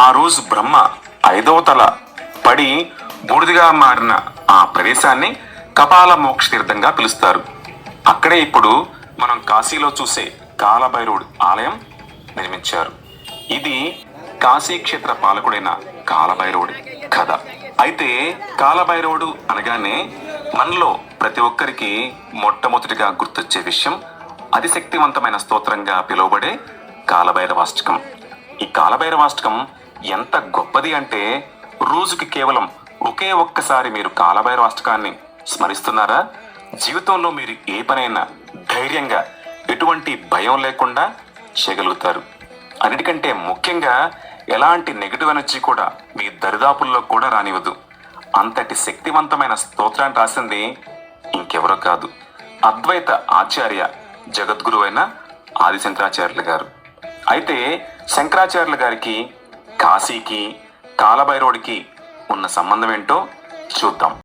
ఆ రోజు బ్రహ్మ ఐదవ తల పడి బూడిదిగా మారిన ఆ ప్రదేశాన్ని కపాల మోక్ష తీర్థంగా పిలుస్తారు. అక్కడే ఇప్పుడు మనం కాశీలో చూసే కాలభైరవుడు ఆలయం నిర్మించారు. ఇది కాశీ క్షేత్ర పాలకుడైన కాలభైరవుడి కథ. అయితే కాలభైరవుడు అనగానే మనలో ప్రతి ఒక్కరికి మొట్టమొదటిగా గుర్తొచ్చే విషయం అతిశక్తివంతమైన స్తోత్రంగా పిలువబడే కాలభైరవాష్టకం ఈ కాలభైరవాష్టకం ఎంత గొప్పది అంటే రోజుకి కేవలం ఒకే ఒక్కసారి మీరు కాలభైరవాష్టకాన్ని స్మరిస్తున్నారా? జీవితంలో మీరు ఏ పనైనా ధైర్యంగా ఎటువంటి భయం లేకుండా చేయగలుగుతారు. అన్నిటికంటే ముఖ్యంగా ఎలాంటి నెగిటివ్ ఎనర్జీ కూడా మీ దరిదాపుల్లో కూడా రానివ్వదు. అంతటి శక్తివంతమైన స్తోత్రాన్ని రాసింది ఇంకెవరో కాదు అద్వైత ఆచార్య జగద్గురు అయిన గారు. అయితే శంకరాచార్యుల గారికి కాశీకి కాలభైరవుడికి ఉన్న సంబంధం ఏంటో చూద్దాం.